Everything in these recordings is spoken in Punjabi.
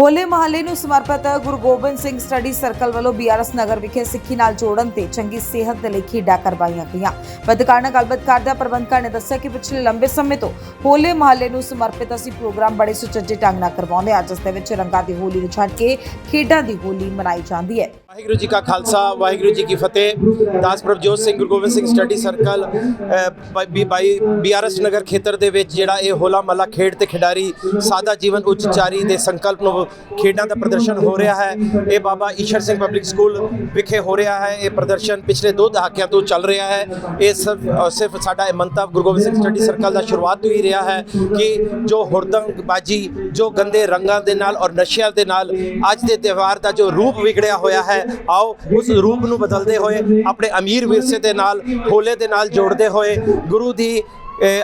ਹੋਲੇ ਮਹੱਲੇ ਨੂੰ ਸਮਰਪਿਤ ਗੁਰੂ ਗੋਬਿੰਦ ਸਿੰਘ ਸਟੱਡੀ ਸਰਕਲ ਵੱਲੋਂ ਬੀਆਰਐਸ ਨਗਰ ਵਿਖੇ ਸਿੱਖੀ ਨਾਲ ਜੋੜਨ ਤੇ ਚੰਗੀ ਸਿਹਤ ਦੇ ਲਈ ਖੇਡਾਂ ਕਰਵਾਈਆਂ ਗਈਆਂ। ਪੱਤਰਕਾਰ ਨਾਲ ਗੱਲਬਾਤ ਕਰਦਿਆਂ ਪ੍ਰਬੰਧਕਾਂ ਨੇ ਦੱਸਿਆ ਕਿ ਪਿਛਲੇ ਲੰਬੇ ਸਮੇਂ ਤੋਂ ਹੋਲੇ ਮਹੱਲੇ ਨੂੰ ਸਮਰਪਿਤ ਅਸੀਂ ਪ੍ਰੋਗਰਾਮ ਬੜੇ ਸੁਚੱਜੇ ਢੰਗ ਨਾਲ ਕਰਵਾਉਂਦੇ ਹਾਂ, ਜਿਸ ਦੇ ਵਿੱਚ ਰੰਗਾਂ ਦੀ ਹੋਲੀ ਨੂੰ ਛੱਡ ਕੇ ਖੇਡਾਂ ਦੀ ਹੋਲੀ ਮਨਾਈ ਜਾਂਦੀ ਹੈ। ਵਾਹਿਗੁਰੂ ਜੀ ਕਾ ਖਾਲਸਾ, ਵਾਹਿਗੁਰੂ ਜੀ ਕੀ ਫਤਿਹ। ਦਾਸ Prabhjot Singh, Guru Gobind Singh study circle B, ਬਾਈ, ਬੀਆਰਐਸ ਨਗਰ ਖੇਤਰ ਦੇ ਵਿੱਚ ਜਿਹੜਾ ਇਹ ਹੋਲਾ ਮਹੱਲਾ ਖੇਡ ਤੇ ਖਿਡਾਰੀ ਸਾਦਾ ਜੀਵਨ ਉਚਾਰੀ ਦੇ ਸੰਕਲਪ ਨੂੰ ਖੇਡਾਂ ਦਾ ਪ੍ਰਦਰਸ਼ਨ ਹੋ ਰਿਹਾ ਹੈ। ਇਹ ਬਾਬਾ ਈਸ਼ਰ ਸਿੰਘ ਪਬਲਿਕ ਸਕੂਲ ਵਿਖੇ ਹੋ ਰਿਹਾ ਹੈ। ਇਹ ਪ੍ਰਦਰਸ਼ਨ ਪਿਛਲੇ ਦੋ ਦਹਾਕਿਆਂ ਤੋਂ ਚੱਲ ਰਿਹਾ ਹੈ। ਇਹ ਸਿਰਫ ਸਿਰਫ ਸਾਡਾ ਇਹ ਮੰਤਵ ਗੁਰੂ ਗੋਬਿੰਦ ਸਿੰਘ ਸਟੱਡੀ ਸਰਕਲ ਦਾ ਸ਼ੁਰੂਆਤ ਤੋਂ ਹੀ ਰਿਹਾ ਹੈ ਕਿ ਜੋ ਹੁਰਦੰਗਬਾਜੀ, ਜੋ ਗੰਦੇ ਰੰਗਾਂ ਦੇ ਨਾਲ ਔਰ ਨਸ਼ਿਆਂ ਦੇ ਨਾਲ ਅੱਜ ਦੇ ਤਿਉਹਾਰ ਦਾ ਜੋ ਰੂਪ ਵਿਗੜਿਆ ਹੋਇਆ ਹੈ, ਆਓ ਉਸ ਰੂਪ ਨੂੰ ਬਦਲਦੇ ਹੋਏ, ਆਪਣੇ ਅਮੀਰ ਵਿਰਸੇ ਦੇ ਨਾਲ, ਹੋਲੇ ਦੇ ਨਾਲ ਜੋੜਦੇ ਹੋਏ ਗੁਰੂ ਦੀ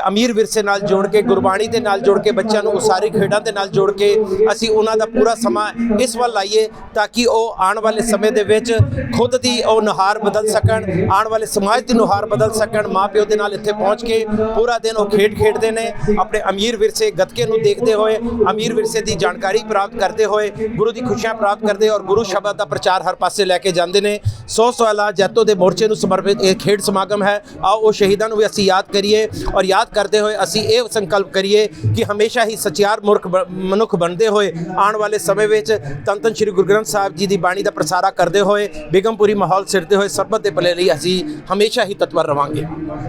ਅਮੀਰ ਵਿਰਸੇ ਨਾਲ ਜੋੜ ਕੇ, ਗੁਰਬਾਣੀ ਦੇ ਨਾਲ ਜੋੜ ਕੇ, ਬੱਚਿਆਂ ਨੂੰ ਉਸਾਰੀ ਖੇਡਾਂ ਦੇ ਨਾਲ ਜੋੜ ਕੇ ਅਸੀਂ ਉਹਨਾਂ ਦਾ ਪੂਰਾ ਸਮਾਂ ਇਸ ਵੱਲ ਲਾਈਏ ਤਾਂ ਕਿ ਉਹ ਆਉਣ ਵਾਲੇ ਸਮੇਂ ਦੇ ਵਿੱਚ ਖੁਦ ਦੀ ਉਹ ਨੁਹਾਰ ਬਦਲ ਸਕਣ, ਆਉਣ ਵਾਲੇ ਸਮਾਜ ਦੀ ਨੁਹਾਰ ਬਦਲ ਸਕਣ, ਮਾਪਿਓ ਦੇ ਨਾਲ ਇੱਥੇ ਪਹੁੰਚ ਕੇ ਪੂਰਾ ਦਿਨ ਉਹ ਖੇਡ ਖੇਡਦੇ ਨੇ, ਆਪਣੇ ਅਮੀਰ ਵਿਰਸੇ ਗੱਤਕੇ ਨੂੰ ਦੇਖਦੇ ਹੋਏ, ਅਮੀਰ ਵਿਰਸੇ ਦੀ ਜਾਣਕਾਰੀ ਪ੍ਰਾਪਤ ਕਰਦੇ ਹੋਏ, ਗੁਰੂ ਦੀ ਖੁਸ਼ੀਆਂ ਪ੍ਰਾਪਤ ਕਰਦੇ ਔਰ ਗੁਰੂ ਸ਼ਬਦ ਦਾ ਪ੍ਰਚਾਰ ਹਰ ਪਾਸੇ ਲੈ ਕੇ ਜਾਂਦੇ ਨੇ। 100 ਸਾਲਾ ਜੈਤੋ ਦੇ ਮੋਰਚੇ ਨੂੰ ਸਮਰਪਿਤ ਇਹ ਖੇਡ ਸਮਾਗਮ ਹੈ, ਆਓ ਉਹ ਸ਼ਹੀਦਾਂ ਨੂੰ ਵੀ ਅਸੀਂ ਯਾਦ ਕਰੀਏ ਔਰ ਯਾਦ ਕਰਦੇ ਹੋਏ ਅਸੀਂ ਇਹ ਸੰਕਲਪ ਕਰੀਏ ਕਿ ਹਮੇਸ਼ਾ ਹੀ ਸਚਿਆਰ ਮੁਰਖ ਬ- ਮਨੁੱਖ ਬਣਦੇ ਹੋਏ ਆਉਣ ਵਾਲੇ ਸਮੇਂ ਵਿੱਚ ਤਨ ਤਨ ਸ੍ਰੀ ਗੁਰੂ ਗ੍ਰੰਥ ਸਾਹਿਬ ਜੀ ਦੀ ਬਾਣੀ ਦਾ ਪ੍ਰਸਾਰਾ ਕਰਦੇ ਹੋਏ ਬੇਗਮਪੁਰੀ ਮਾਹੌਲ ਸਿਰਦੇ ਹੋਏ ਸਰਬਤ ਦੇ ਭਲੇ ਲਈ ਅਸੀਂ ਹਮੇਸ਼ਾ ਹੀ ਤਤਪਰ ਰਵਾਂਗੇ।